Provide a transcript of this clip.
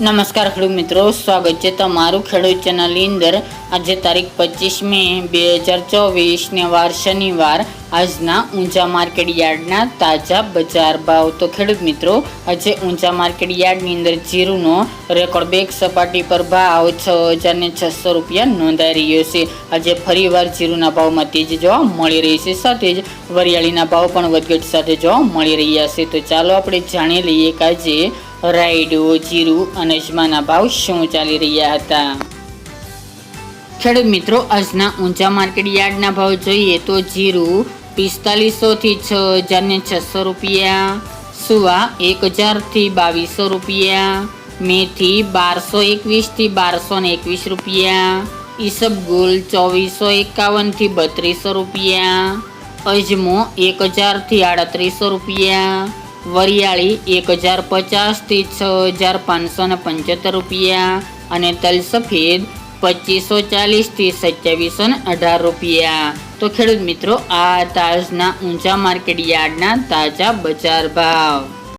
નમસ્કાર ખેડૂત મિત્રો, સ્વાગત છે તમારું ખેડૂત ચેનલની અંદર. આજે તારીખ પચીસ મે બે હજાર ચોવીસને વાર શનિવાર. આજના ઊંચા માર્કેટ યાર્ડના તાજા બજાર ભાવ. તો ખેડૂત મિત્રો, આજે ઊંચા માર્કેટ યાર્ડની અંદર જીરુનો રેકોર્ડ બેક સપાટી પર ભાવ છ હજારને છસો રૂપિયા નોંધાઈ રહ્યો છે. આજે ફરીવાર જીરુના ભાવમાં તેજી જોવા મળી રહી છે. સાથે જ વરિયાળીના ભાવ પણ વધઘટ સાથે જોવા મળી રહ્યા છે. તો ચાલો આપણે જાણી લઈએ કે આજે રાયડો, જીરું અને અજમાના ભાવ શું ચાલી રહ્યા હતા? ખેડૂત મિત્રો, આજના ઊંચા માર્કેટ યાર્ડના ભાવ જોઈએ તો જીરું પિસ્તાલીસોથી છ હજારને છસો રૂપિયા, સુવા એક હજારથી બાવીસો રૂપિયા, મેથી બારસો એકવીસથી બારસો ને એકવીસ રૂપિયા ઈસબગુલ ચોવીસો એકાવનથી બત્રીસો રૂપિયા, અજમો એક હજારથી આડત્રીસો રૂપિયા વરિયાળી એક હજાર પચાસથી છ હજાર પાંચસો ને પંચોતેર રૂપિયા અને તલ સફેદ પચીસો ચાલીસથી સત્યાવીસો ને અઢાર રૂપિયા. તો ખેડૂત મિત્રો, આ તાજના ઊંચા માર્કેટ યાર્ડના તાજા બજાર ભાવ.